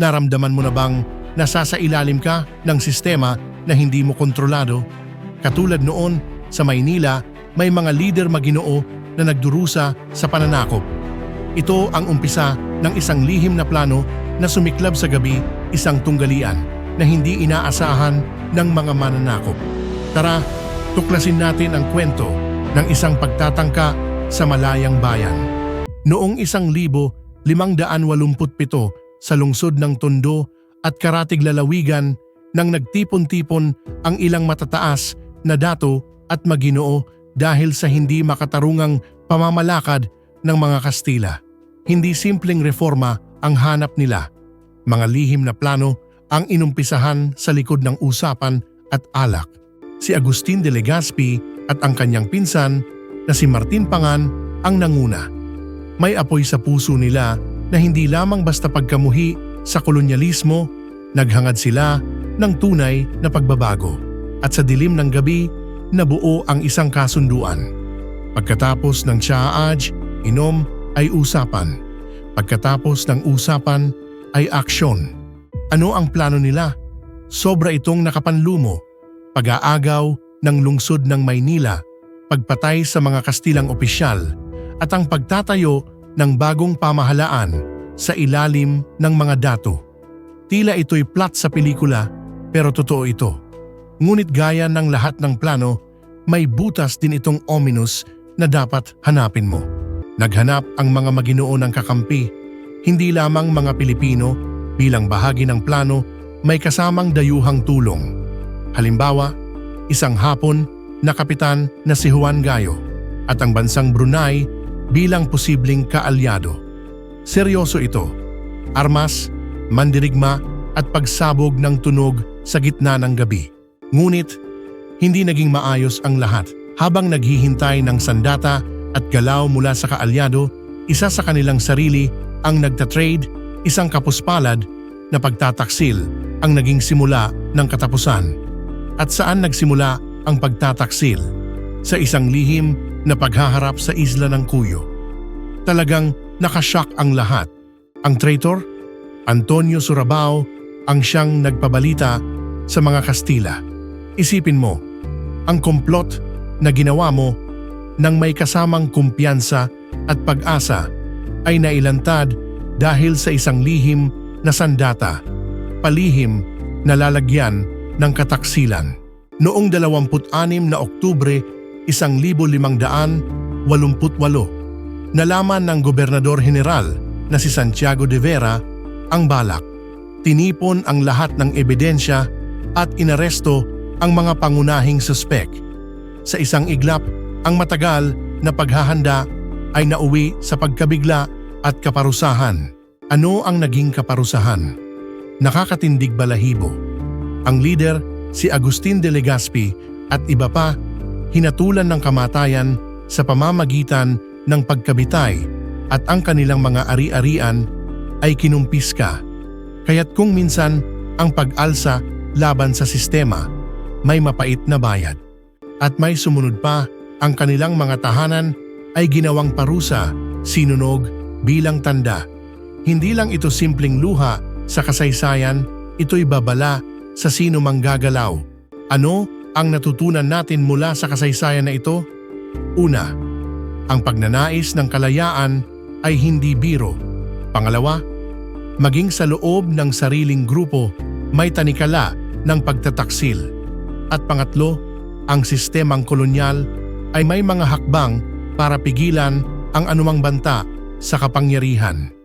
Naramdaman mo na bang nasasailalim ka ng sistema na hindi mo kontrolado? Katulad noon, sa Maynila, may mga lider maginoo na nagdurusa sa pananakop. Ito ang umpisa ng isang lihim na plano na sumiklab sa gabi isang tunggalian na hindi inaasahan ng mga mananakop. Tara, tuklasin natin ang kwento ng isang pagtatangka sa malayang bayan. Noong isang libo, limang daan walumput pito sa lungsod ng Tondo at Karatig Lalawigan nang nagtipon-tipon ang ilang matataas na dato at maginoo dahil sa hindi makatarungang pamamalakad ng mga Kastila. Hindi simpleng reforma ang hanap nila. Mga lihim na plano ang inumpisahan sa likod ng usapan at alak. Si Agustin de Legazpi at ang kanyang pinsan na si Martin Pangan ang nanguna. May apoy sa puso nila na hindi lamang basta pagkamuhi sa kolonyalismo, naghangad sila ng tunay na pagbabago. At sa dilim ng gabi, nabuo ang isang kasunduan. Pagkatapos ng Chaaj, inom ay usapan. Pagkatapos ng usapan ay aksyon. Ano ang plano nila? Sobra itong nakapanlumo. Pag-aagaw ng lungsod ng Maynila, pagpatay sa mga Kastilang opisyal, at ang pagtatayo ng bagong pamahalaan sa ilalim ng mga dato. Tila ito'y plot sa pelikula pero totoo ito. Ngunit gaya ng lahat ng plano, may butas din itong ominous na dapat hanapin mo. Naghanap ang mga maginoo ng kakampi, hindi lamang mga Pilipino bilang bahagi ng plano may kasamang dayuhang tulong. Halimbawa, isang hapon na kapitan na si Juan Gayo at ang bansang Brunei bilang posibleng kaalyado. Seryoso ito. Armas, mandirigma at pagsabog ng tunog sa gitna ng gabi. Ngunit, hindi naging maayos ang lahat. Habang naghihintay ng sandata at galaw mula sa kaalyado, isa sa kanilang sarili ang nagtatrade, isang kapuspalad na pagtataksil ang naging simula ng katapusan. At saan nagsimula ang pagtataksil? Sa isang lihim na paghaharap sa isla ng Cuyo. Talagang nakashock ang lahat. Ang traitor, Antonio Surabao, ang siyang nagpabalita sa mga Kastila. Isipin mo, ang komplot na ginawa mo nang may kasamang kumpiyansa at pag-asa ay nailantad dahil sa isang lihim na sandata, palihim na lalagyan ng kataksilan. Noong 26 na Oktubre, 1588, nalaman ng Gobernador General na si Santiago de Vera ang balak. Tinipon ang lahat ng ebidensya at inaresto ang mga pangunahing suspek. Sa isang iglap, ang matagal na paghahanda ay nauwi sa pagkabigla at kaparusahan. Ano ang naging kaparusahan? Nakakatindig balahibo. Ang leader, si Agustin de Legazpi at iba pa, hinatulan ng kamatayan sa pamamagitan ng pagkabitay at ang kanilang mga ari-arian ay kinumpiska. Kaya't kung minsan ang pag-alsa laban sa sistema, may mapait na bayad. At may sumunod pa, ang kanilang mga tahanan ay ginawang parusa, sinunog bilang tanda. Hindi lang ito simpleng luha sa kasaysayan, ito'y babala sa sino mang gagalaw. Ano ang natutunan natin mula sa kasaysayan na ito? Una, ang pagnanais ng kalayaan ay hindi biro. Pangalawa, maging sa loob ng sariling grupo may tanikala ng pagtataksil. At pangatlo, ang sistemang kolonyal ay may mga hakbang para pigilan ang anumang banta sa kapangyarihan.